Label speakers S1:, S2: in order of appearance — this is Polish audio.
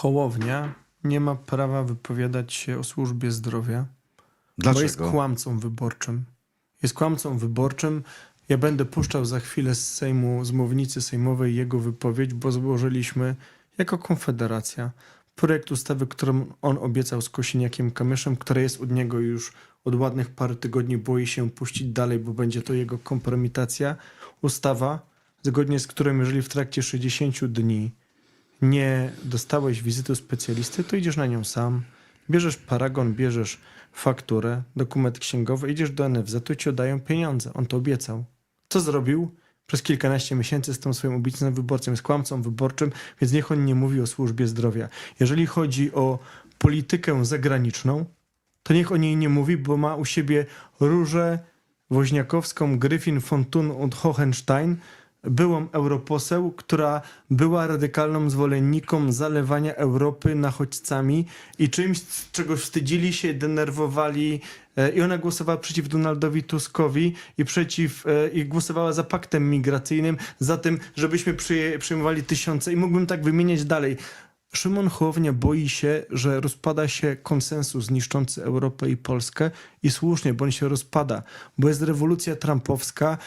S1: Hołownia nie ma prawa wypowiadać się o służbie zdrowia, bo jest
S2: Dlaczego?
S1: kłamcą wyborczym. Jest kłamcą wyborczym. Ja będę puszczał za chwilę z Sejmu, z mównicy sejmowej jego wypowiedź, bo złożyliśmy jako Konfederacja projekt ustawy, którą on obiecał z Kosiniakiem Kamyszem, która jest od niego już od ładnych paru tygodni, boi się puścić dalej, bo będzie to jego kompromitacja. Ustawa, zgodnie z którą jeżeli w trakcie 60 dni nie dostałeś wizyty specjalisty, to idziesz na nią sam, bierzesz paragon, bierzesz fakturę, dokument księgowy, idziesz do NFZ-u i ci oddają pieniądze. On to obiecał. Co zrobił? Przez kilkanaście miesięcy z tą swoją obietnicą wyborcą, jest kłamcą wyborczym, więc niech on nie mówi o służbie zdrowia. Jeżeli chodzi o politykę zagraniczną, to niech o niej nie mówi, bo ma u siebie Różę Woźniakowską, Gryfin, Fontun und Hohenstein, byłą europoseł, która była radykalną zwolenniką zalewania Europy nachodźcami i czymś, czego wstydzili się, denerwowali e, i ona głosowała przeciw Donaldowi Tuskowi i przeciw, e, i głosowała za paktem migracyjnym, za tym, żebyśmy przyjmowali tysiące i mógłbym tak wymieniać dalej. Szymon Hołownia boi się, że rozpada się konsensus niszczący Europę i Polskę i słusznie, bo on się rozpada, bo jest rewolucja trumpowska